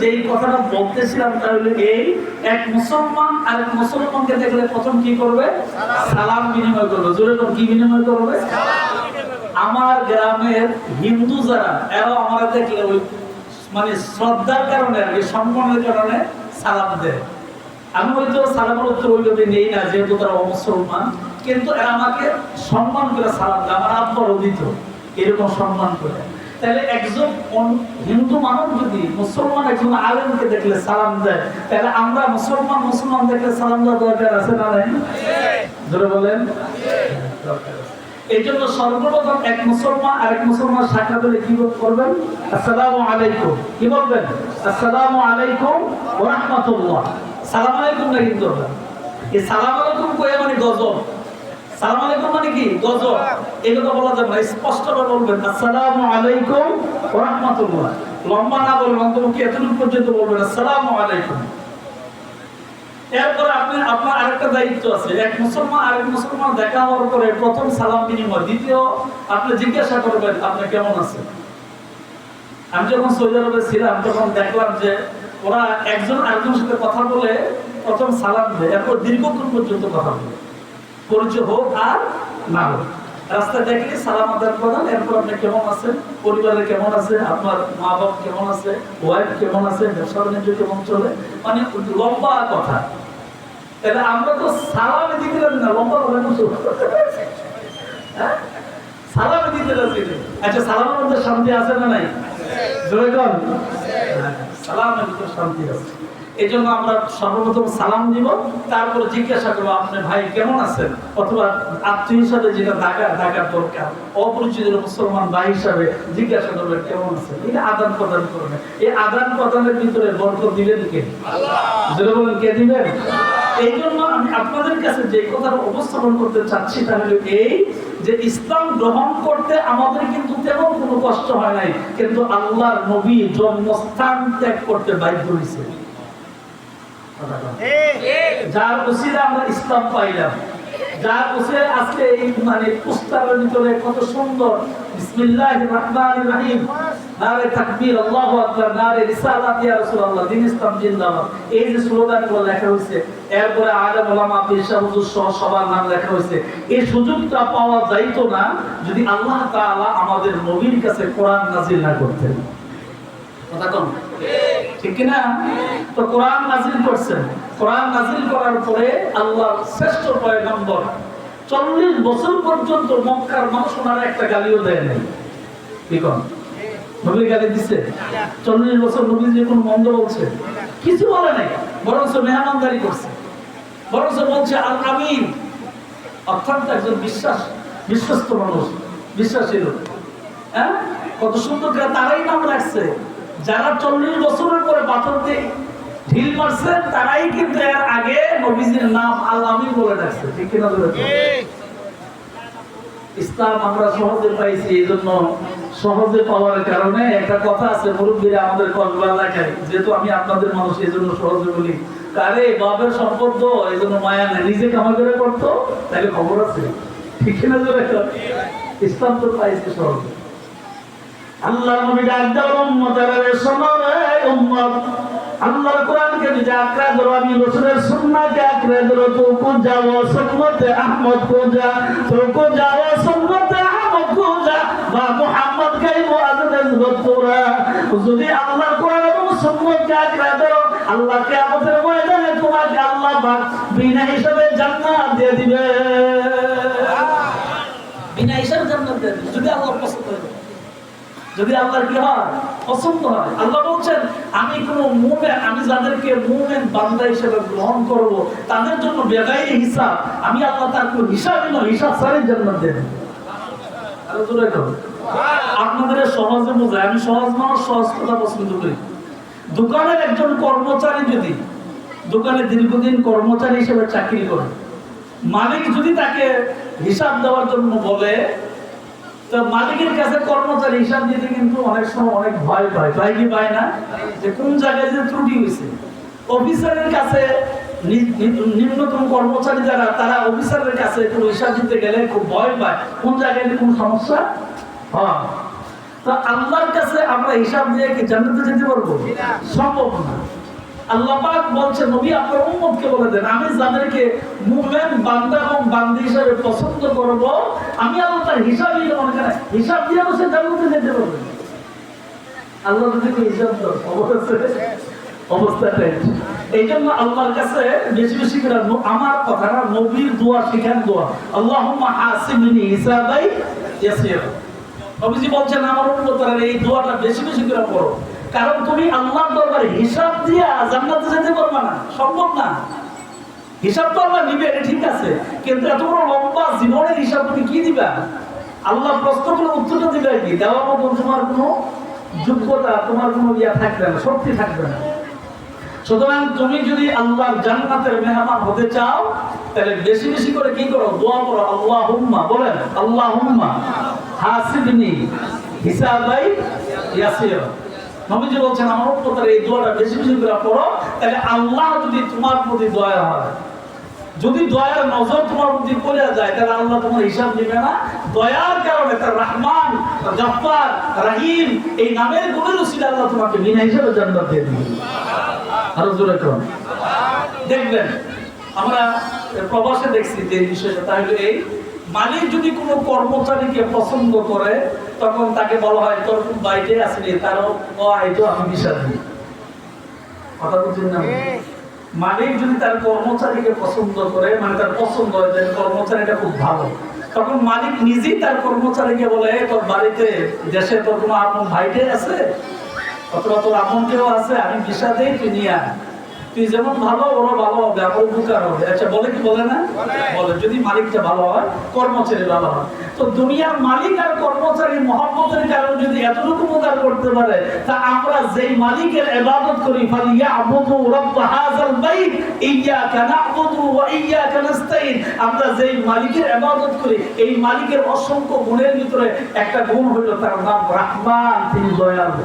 যেই কথাটা বলতেছিলাম, তা হলো এই, এক মুসলমান আর এক মুসলমানকে দেখলে প্রথম কি করবে? সালাম বিনিময় করবে। জোরে কি বিনিময় করবে? আমার গ্রামের হিন্দু যারা, এরাও আমার দেখলে মানে শ্রদ্ধার কারণে আর সম্মানের কারণে সালাম দেয়। আমি হয়তো সালামের উত্তর ওইভাবে নেই না যেহেতু তারা অমুসলমান। কিন্তু এরা আমাকে সম্মান করে সালাম দেয় আমার আব্বারও দিত এরকম সম্মান করে। তাহলে একজন হিন্দু মানব যদি মুসলমান একজন আলেমকে দেখলে সালাম দেয় তাহলে আমরা মুসলমান মুসলমান দেখলে সালাম দেওয়া দরকার আছে না নাই? ধরে বলেন। দরকার। এই জন্য সর্বপ্রথম এক মুসলমান আরেক মুসলমান সাক্ষাৎ হলে কি করবেন? আসসালামু আলাইকুম। কি বলবেন? আসসালামু আলাইকুম সালাম আলাইকুম না কিন্তু এই সালাম আলাইকুম কয়ে মানে গজব? সালাম আলাইকুম মানে কি? গজব। এই কথা বলা যাবে না বলবেন। আসসালামু আলাইকুম লম্বা না বলবেন অন্তত এতটুকু পর্যন্ত বলবেন, আসসালামু আলাইকুম। এরপরে আপনি আপনার আরেকটা দায়িত্ব আছে। এক মুসলমান, আরেক মুসলমান দেখা হওয়ার পরে প্রথম সালাম বিনিময়, দ্বিতীয় আপনি জিজ্ঞাসা করবেন, আপনি কেমন আছেন? আমি যখন সৌদি আরবে ছিলাম, তখন দেখলাম যে ওরা একজন আরেকজনের সাথে কথা বলে প্রথম সালাম দেয়, এরপর দীর্ঘক্ষণ পর্যন্ত কথা বলে। পরিচয় হোক আর না হোক। রাস্তায় দেখলে সালাম আদান প্রদান, এরপর আপনি কেমন আছেন? পরিবারে কেমন আছে? আপনার মা বাবা কেমন আছে? ওয়াইফ কেমন আছে? ব্যবসা বাণিজ্য কেমন চলে? মানে লম্বা কথা। তাহলে আমরা তো সালাম দিতে না লম্বা কিছু হ্যাঁ? সালাম দিতে আচ্ছা সালামের মধ্যে শান্তি আছে না নাই? জোরে কর সালামের ভিতরে শান্তি আছে। এই জন্য আমরা সর্বপ্রথম সালাম দিব তারপরে জিজ্ঞাসা করব আপনি ভাই কেমন আছেন? অথবা আত্মীয় হিসাবে যেটা ডাকা ডাকার দরকার অপরিচিত মুসলমান ভাই হিসাবে জিজ্ঞাসা করবেন কেমন আছেন? এটা আদান প্রদান করবেন। এই আদান প্রদানের ভিতরে বরকত দিবেন কে? বলেন কে দিবেন? এই জন্য আমি আপনাদের কাছে যে কথাটা উপস্থাপন করতে চাচ্ছি তা হলো এই যে ইসলাম গ্রহণ করতে আমাদের কিন্তু তেমন কোনো কষ্ট হয় নাই, কিন্তু আল্লাহর নবী জন্মস্থান ত্যাগ করতে বাধ্য হয়েছে যার উসিলে আমরা ইসলাম পাইলাম। যার উসিলে আজকে এই মানে পুস্তাকের ভিতরে কত সুন্দর। বিসমিল্লাহির রহমানির রহিম। নারে তাকবীর, আল্লাহু আকবার, নারে রিসালাত, ইয়া রাসূলুল্লাহ দিন ইসলাম জিন্দাবাদ। এই যে স্লোগানগুলো লেখা হয়েছে, এরপরে আলেম ওলামা পেশা হুজুর সহ সবার নাম লেখা হয়েছে। এই সুযোগটা পাওয়া যাইতো না যদি আল্লাহ তাআলা আমাদের নবীর কাছে কোরআন নাজিল না করতেন। কথা কম ঠিক কিনা? তো কোরআন নাজিল করছেন। কোরআন নাজিল করার পরে আল্লাহ শ্রেষ্ঠ পয়গম্বর চল্লিশ বছর পর্যন্ত মক্কার মানুষ ওনারা একটা গালিও দেয় নাই। কি কন? নবী গালি দিছে। চল্লিশ বছর নবী যে কোন মন্দ বলছে? কিছু বলে নাই বরঞ্চ মেহমানদারি করছে। বরঞ্চ বলছে আল আমিন। অর্থাৎ একজন বিশ্বাস বিশ্বস্ত মানুষ বিশ্বাসী লোক। হ্যাঁ? কত সুন্দর করে তারাই নাম রাখছে। যারা চল্লিশ বছরের পরে পাথর দিয়ে ঢিল মারছেন তারাই কিন্তু এর আগে নবীজির নাম আল্লাহ আমিন বলে ডাকছে। ঠিক কিনা ইসলাম আমরা সহজে পাইছি এই জন্য সহজে পাওয়ার কারণে একটা কথা আছে, মুরব্বীরা আমাদের কসবা এলাকায় যেহেতু আমি আপনাদের মানুষ, এই জন্য সহজে বলি। আরে বাপের সম্পদ এই জন্য মায়া নেই। নিজে কামাই করে করতো, তাহলে খবর আছে। ঠিক না কর? ইসলাম তো পাইছে সহজে। আল্লাহ নবী ডাক দাও, উম্মতের রে উম্মত। আল্লাহর কোরআনকে নিজে আঁকড়ে ধরো, আমি রসুলের সুন্নাহকে আঁকড়ে ধরো তো কো যাও সুন্নতে আহমদ কো যা তো কো যাও যদি আল্লাহর হিসাবে হিসাবে কি হয়? পছন্দ হয়। আল্লাহ বলছেন, আমি কোন মুমেন, আমি যাদেরকে মুমেন বান্দা হিসেবে গ্রহণ করব, তাদের জন্য বেগাই হিসাব। আমি আল্লাহ তার কোনো হিসাবই নয়। হিসাব ছাড়াই জান্নাত দেব। আরও জোরে করো। আপনাদের সহজে বোঝায় আমি সহজ মানুষ, সহজ কথা পছন্দ করি। দোকানের একজন কর্মচারী যদি দোকানে দীর্ঘদিন কর্মচারী হিসেবে চাকরি করে, মালিক যদি তাকে হিসাব দেওয়ার জন্য বলে, তো মালিকের কাছে কর্মচারী হিসাব দিতে কিন্তু অনেক সময় অনেক ভয় পায়। পায় কি পায় না? যে কোন জায়গায় যে ত্রুটি হয়েছে। অফিসারের কাছে নিম্নতম কর্মচারী যারা, তারা অফিসারের কাছে কোনো হিসাব দিতে গেলে খুব ভয় পায়। কোন জায়গায় কোনো সমস্যা? তো আল্লাহর কাছে আমরা হিসাব দিয়ে কি জান্নাতে যেতে পারব? সম্ভব না। আল্লাহ পাক নবী, আপনার উম্মতকে বলে দেন, আমি যাদেরকে বান্দা এবং বান্দি হিসাবে পছন্দ করব, আমি আল্লাহ তার হিসাবই মনে করেন, হিসাব দিয়ে জান্নাতে যেতে পারবে আল্লাহ যদি হিসাব দাও এই জন্য আল্লাহর কাছে বেশি বেশি করে আমার কথাটা নবীর দোয়া শিখান দোয়া, আল্লাহুম্মা হাসিবনি হিসাবাই ইয়াসিরা। নবীজি বলছেন, আমার উন্নতরা এই দোয়াটা বেশি বেশি করে পড়ো। কারণ তুমি আল্লাহর দরবারে হিসাব দিয়া জান্নাতে যেতে পারবে না, সম্ভব না। হিসাব তো আল্লাহ নিবে ঠিক আছে। কিন্তু এত বড় লম্বা জীবনের হিসাব তুমি কি দিবা? আল্লাহ প্রশ্নগুলো উত্তরটা দিবে কি? দেওয়ার মতো তোমার কোনো যোগ্যতা, তোমার কোনো ইয়া থাকবে না, শক্তি থাকবে না। সুতরাং তুমি যদি আল্লাহর জান্নাতের মেহমান হতে চাও, তাহলে বেশি বেশি করে কি করো? দোয়া করো আল্লাহ হুম্মা বলেন আল্লাহ হুম্মা হাসিবনি হিসাবাই ইয়াসির। নবীজি বলছেন, আমার উম্মতের এই দোয়াটা বেশি বেশি করে পড়ো, তাহলে আল্লাহ যদি তোমার প্রতি দয়া হয়, যদি দয়ার নজর তোমার প্রতি পড়ে যায়, তাহলে আল্লাহ তোমার হিসাব দিবে না। দয়ার কারণে তার রহমান জব্বার রাহিম, এই নামের গুণের উচিত আল্লাহ তোমাকে বিনা হিসাবে জান্নাত দিয়ে দিবে আরও জোরে করুন। দেখবেন, আমরা প্রবাসে দেখছি যে বিষয়টা। তাহলে এই মালিক যদি কোনো কর্মচারীকে পছন্দ করে, তখন তাকে বলা হয়, তোর খুব বাইরে আসলে তারও ও আমি বিষয় দিই কথা বলছেন না? মালিক যদি তার কর্মচারীকে পছন্দ করে মানে তার পছন্দ হয় যে কর্মচারীটা খুব ভালো। তখন মালিক নিজেই তার কর্মচারীকে বলে তোর বাড়িতে দেশে তোর কোনো আপন ভাইটে আছে? অথবা তোর আছে? আমি ভিসা তুই নিয়ে আয়। তুই যেমন ভালো ভালো হবে আমার উপকার হবে। আচ্ছা বলে কি বলে না? বলে, যদি মালিকটা ভালো হয়, কর্মচারী ভালো হয়। তো দুনিয়ার মালিক আর কর্মচারী মহব্বতের কারণে যদি এতটুকু উপকার করতে পারে, তা আমরা যেই মালিকের ইবাদত করি হাযাল বাইত ওয়া আমরা যেই মালিকের করি, এই মালিকের অসংখ্য গুণের ভিতরে একটা গুণ হলো তার নাম রহমান তিনি দয়ালু।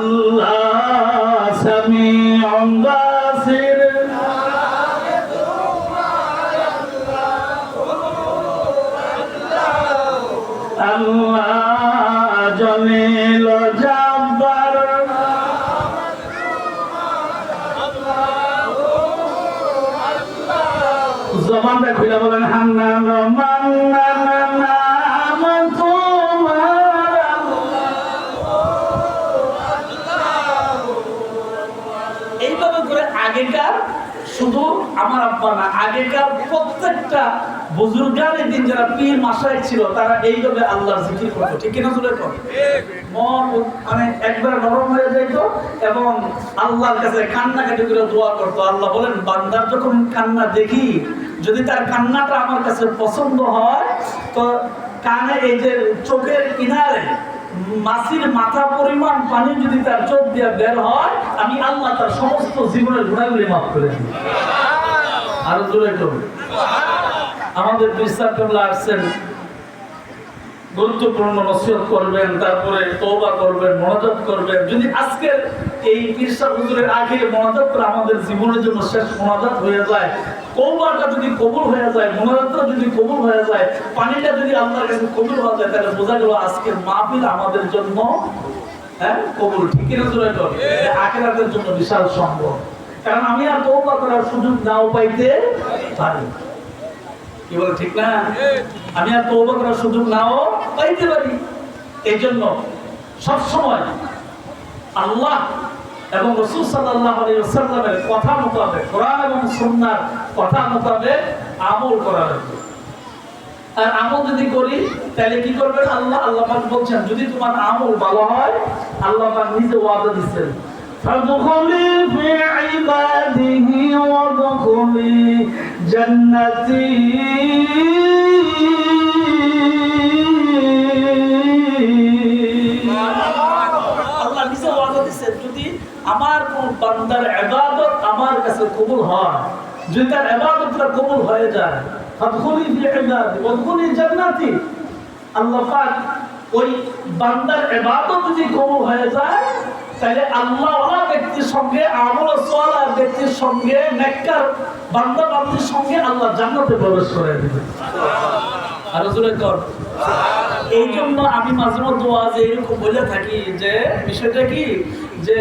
আল্লাহ সামিউন বাসির। আল্লাহ জমিল প্রত্যেকটা বুজুর্গানের দিন যারা পীর মাসায় ছিল, তারা এইভাবে আল্লাহর জিকির করতো। ঠিক কিনা জুড়ে কর মন মানে একবার নরম হয়ে যেত এবং আল্লাহর কাছে কান্নাকাটি করে দোয়া করতো। আল্লাহ বলেন, বান্দার যখন কান্না দেখি, যদি তার কান্নাটা আমার কাছে পছন্দ হয়, তো কানে এই যে চোখের কিনারে মাসির মাথা পরিমাণ পানি যদি তার চোখ দিয়ে বের হয়, আমি আল্লাহ তার সমস্ত জীবনের গুণাগুলি মাফ করে দিই। আরও জোরে করুন আমাদের বিশ্বাস আসছেন গুরুত্বপূর্ণ নসিহত করবেন, তারপরে তওবা করবেন, মনোজাত করবেন। যদি আজকের এই পীরসা হুজুরের আগে করে আমাদের জীবনের জন্য শেষ মনোজাত হয়ে যায়, তওবাটা যদি কবুল হয়ে যায়, মনোজাতটা যদি কবুল হয়ে যায়, পানিটা যদি আল্লাহর কাছে কবুল হয়ে যায়, তাহলে বোঝা গেল আজকের মাহফিল আমাদের জন্য হ্যাঁ কবুল। ঠিক কিনা জোরে আখেরাতের জন্য বিশাল সম্ভব। কারণ আমি আর তওবা করার সুযোগ নাও পাইতে পারি কি বলে, ঠিক না? আমি আর তৌবা করার সুযোগ নাও পাইতে পারি। এই জন্য সবসময় আল্লাহ এবং রসুল সাল্লাহ আলাইসাল্লামের কথা মোতাবেক, কোরআন এবং সুন্নার কথা মোতাবেক আমল করা লাগবে। আর আমল যদি করি, তাহলে কি করবেন আল্লাহ? আল্লাহ বলছেন, যদি তোমার আমল ভালো হয়, আল্লাহ নিজে ওয়াদা দিচ্ছেন। فادخلي في عباده وادخلي جنتي আল্লাহ নিজে ওয়াদা দিচ্ছেন যদি আমার কোন বান্দার ইবাদত আমার কাছে কবুল হয় যদি তার ইবাদতটা কবুল হয়ে যায় ফাদখুলি ফি ইবাদি ওয়াদখুলি জান্নাতি আল্লাহ পাক ওই বান্দার ইবাদত যদি কবুল হয়ে যায়, তাহলে আল্লাহ ব্যক্তির সঙ্গে, আমল সালাহ ব্যক্তির সঙ্গে, নেককার বান্দা বান্দির সঙ্গে আল্লাহ জান্নাতে প্রবেশ করে দিবে। এই জন্য আমি মাঝে মধ্যে ওয়াজে এরকম বলে থাকি যে, বিষয়টা কি? যে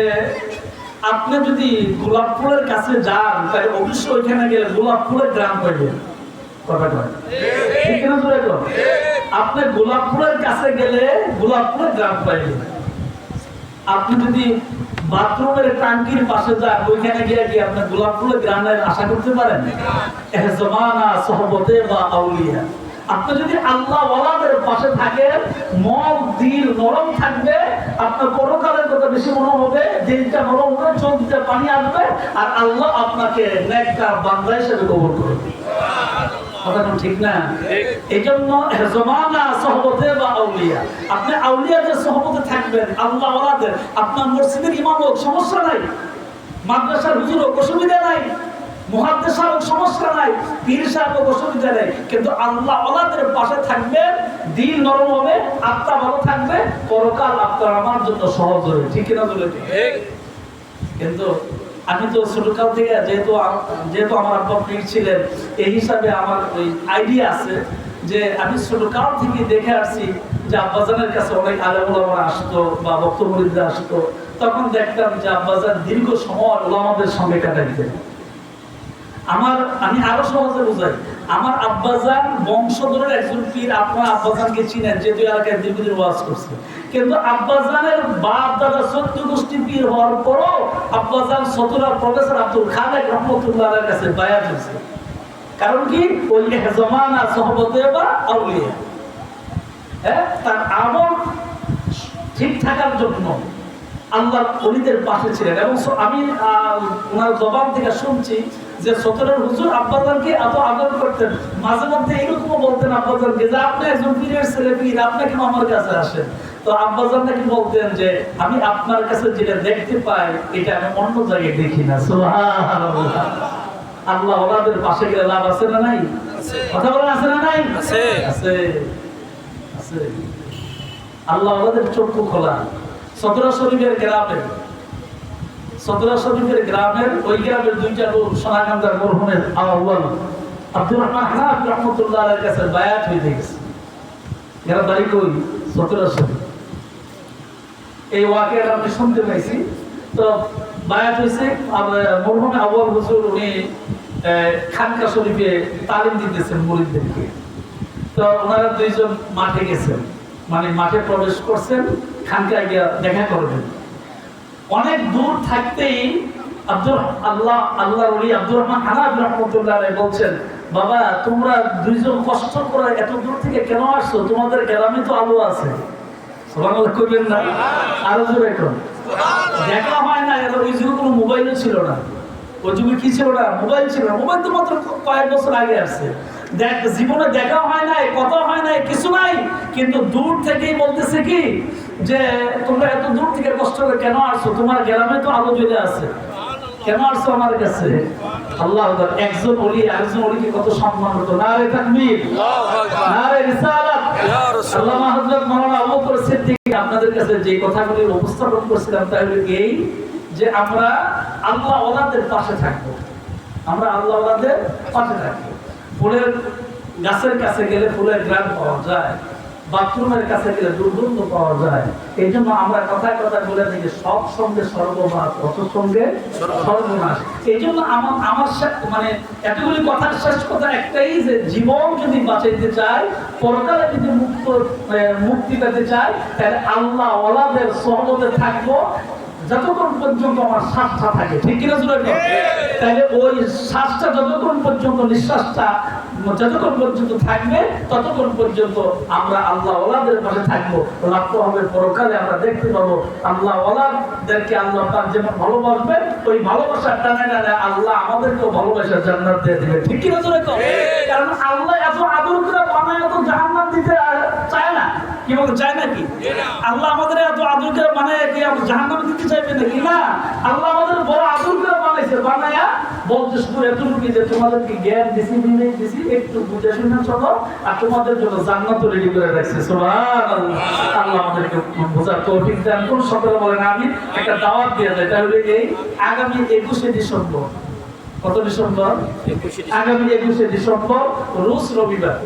আপনি যদি গোলাপ ফুলের কাছে যান, তাহলে অবশ্যই ওইখানে গেলে গোলাপ ফুলের গ্রাম পাইবেন। কথা কয়। ঠিক না জোরে কর? আপনি গোলাপ ফুলের কাছে গেলে গোলাপ ফুলের গ্রাম পাইবেন আপনি যদি বাথরুমের টাঙ্কির পাশে যান, ওইখানে গিয়ে কি আপনি গোলাপ ফুলের গ্রামের আশা করতে পারেন? জমানা, সহবতে বা আউলিয়া। আপনি যদি আল্লাহ ওয়ালাদের পাশে থাকেন, মন দিল নরম থাকবে, আপনার পরকালের কথা বেশি মনে হবে দিলটা নরম হবে চোখ পানি আসবে, আর আল্লাহ আপনাকে নেককার বান্দা হিসেবে কবর করবে। কথা কোন ঠিক না? এই জন্য জমানা সহবতে বা আউলিয়া। আপনি আউলিয়াদের সহবতে থাকবেন আল্লাহ আপনার মসজিদের ইমাম হোক সমস্যা নাই। মাদ্রাসার হুজুর হোক অসুবিধা নাই। হোক সমস্যা নাই। পীর সাহেব হোক অসুবিধা নাই। কিন্তু আল্লাহ পাশে থাকবেন দিন নরম হবে আত্মা ভালো থাকবে পরকাল আপনার আমার জন্য সহজ হবে। ঠিক কিনা বলে? কিন্তু আমি তো ছোটকাল থেকে যেহেতু যেহেতু আমার আব্বা পীর ছিলেন, এই হিসাবে আমার ওই আইডিয়া আছে যে আমি ছোটকাল থেকে দেখে আসছি যে আব্বাজানের কাছে অনেক আলেমুলামারা আসতো বা বক্তব্যরা আসতো। তখন দেখতাম যে আব্বাজান দীর্ঘ সময় ওলামাদের সঙ্গে কাটাইতেন। আমার আমি আরও সহজে বুঝাই। আমার আব্বাজান বংশধরের একজন পীর, আপনার আব্বাজানকে চিনেন, যে দুই এলাকায় দীর্ঘদিন ওয়াজ করছে। কিন্তু আব্বাজানের বাপ দাদা সত্য গোষ্ঠী পীর হওয়ার পরও আব্বাজান সতুরার প্রফেসর আব্দুল খালেক রহমতুল্লাহ কাছে বায়াত হয়েছে কারণ কি? ওই জমানা, সহবতে বা আউলিয়া। হ্যাঁ? তার আমল ঠিক থাকার জন্য আল্লাহ অলিদের পাশে ছিলেন। এবং আমি ওনার জবান থেকে শুনছি যে সতরের হুজুর আব্বাজানকে এত আদর করতেন মাঝে মধ্যে এরকমও বলতেন আব্বাজানকে যে আপনি একজন পীরের ছেলে পীর আপনি কেন আমার কাছে আসেন? তো আব্বাজান নাকি বলতেন যে আমি আপনার কাছে যেটা দেখতে পাই এটা আমি অন্য জায়গায় দেখি না। আল্লাহ ওনাদের পাশে গেলে লাভ আছে না নাই? কথা বলেন আছে না নাই? আছে। আল্লাহ আমাদের চক্ষু খোলা। সতেরো শরীফের গ্রামে গ্রামের ওই গ্রামের দুইটা কাছে পাইছি। তো হয়েছে খানকা শরীফে তালিম দিতেছেন মুরিদদেরকে। তো ওনারা দুইজন মাঠে গেছেন। মানে মাঠে প্রবেশ করছেন, খানকায় গিয়া দেখা করবেন অনেক দূর থাকতেই আব্দুর আল্লাহ আল্লাহ আব্দুর রহমান হানাফ রহমতুল্লাহ বলছেন, বাবা, তোমরা দুইজন কষ্ট করে এত দূর থেকে কেন আসছো? তোমাদের গ্রামে তো আলো আছে। কইবেন না। আরও জোরে দেখা হয় না ওই যুগে কোনো মোবাইলও ছিল না। ওই যুগে কি ছিল না? মোবাইল ছিল না। মোবাইল তো মাত্র কয়েক বছর আগে আসছে। দেখ জীবনে দেখা হয় নাই কথা হয় নাই কিছু নাই। কিন্তু দূর থেকেই বলতেছে কি যে তোমরা এত দূর থেকে কষ্ট করে কেন আসছো? তোমার গ্রামে তো আলো জ্বলে আছে। কেন আসছো আমার কাছে? আল্লাহ একজন অলি আরেকজন অলিকে কত সম্মান হতো না রে তাকবীর না রে রিসালাত। আল্লামা হযরত মাওলানা আবু বকর সিদ্দিক আপনাদের কাছে যে কথাগুলি উপস্থাপন করছিলাম তা হলো এই যে আমরা আল্লাহ ওলাদের পাশে থাকব। আমরা আল্লাহ ওলাদের পাশে থাকব। ফুলের গাছের কাছে গেলে ফুলের গ্রাম পাওয়া যায়, বাথরুমের কাছে গেলে দুর্গন্ধ পাওয়া যায়। এই জন্য আমরা কথায় কথায় বলে থাকি, সব সঙ্গে সর্বনাশ অত সঙ্গে সর্বনাশ। এই জন্য আমার আমার মানে এতগুলি কথার শেষ কথা একটাই যে জীবন যদি বাঁচাইতে চাই পরকালে যদি মুক্ত মুক্তি পেতে চাই তাহলে আল্লাহ ওলাদের সহমতে থাকব যতক্ষণ পর্যন্ত আমার শ্বাসটা থাকে ঠিক কিনা জোরে তাহলে ওই শ্বাসটা যতক্ষণ পর্যন্ত নিঃশ্বাসটা যতক্ষণ পর্যন্ত থাকবে ততক্ষণ পর্যন্ত আমরা আল্লাহ ওলাদের পাশে থাকব। লাভ হবে পরকালে আমরা দেখতে পাবো আল্লাহ ওলাদেরকে আল্লাহ পাক যেমন ভালোবাসবেন ওই ভালোবাসার টানে টানে আল্লাহ আমাদেরকেও ভালোবাসার জান্নাত দিয়ে দিবে ঠিক কি না জোরে কও? কারণ আল্লাহ এত আদর করে বানায় এত জাহান্নাম দিতে আর চায় না কি বলে চায় নাকি? আল্লাহ আমাদের এত আদর করে বানায় কি জাহান্নাম দিতে চাইবে নাকি? না আল্লাহ আমাদের বড় আদর করে বানাইছে। বানায়া বলতে শুধু এতটুকু যে তোমাদেরকে জ্ঞান দিছি দিনে দিছি একটু বুঝে শুনে চলো আর তোমাদের জন্য জান্নাত রেডি করে রাখছে। সুবহানাল্লাহ। আল্লাহ আমাদেরকে বোঝার তৌফিক দান। করুন সকলে বলেন? আমি একটা দাওয়াত দিয়ে তাহলে এই আগামী ডিসেম্বর। কত ডিসেম্বর? আগামী একুশে ডিসেম্বর রোজ রবিবার।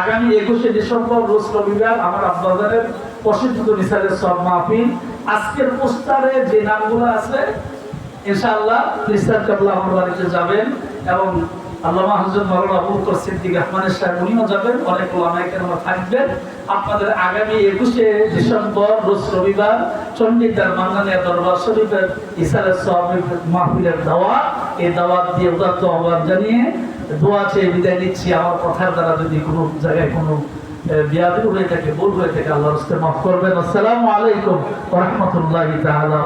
আগামী একুশে ডিসেম্বর রোজ রবিবার আমার আব্বাজারের প্রসিদ্ধ নিসারের সব মাহফিল। আজকের পোস্টারে যে নামগুলো আছে, ইনশাআল্লাহ নিসার কাবলা আমার বাড়িতে যাবেন এবং আল্লামা সিদ্দিক রহমানের সাহেব উনিও যাবেন, অনেক থাকবেন। আপনাদের আগামী একুশে ডিসেম্বর রোজ রবিবার মাঙ্গানিয়া দরবার শরীফের ইসারের সাহাবী মাহফিলের দাওয়াত। এই দাওয়াত দিয়ে উদাত্ত আহ্বান জানিয়ে দোয়া চেয়ে বিদায় নিচ্ছি। আমার কথার দ্বারা যদি কোনো জায়গায় কোনো বিয়াদি হয়ে থাকে, ভুল হয়ে থাকে আল্লাহ মাফ করবেন। আসসালামু আলাইকুম রহমতুল্লাহ তাহলে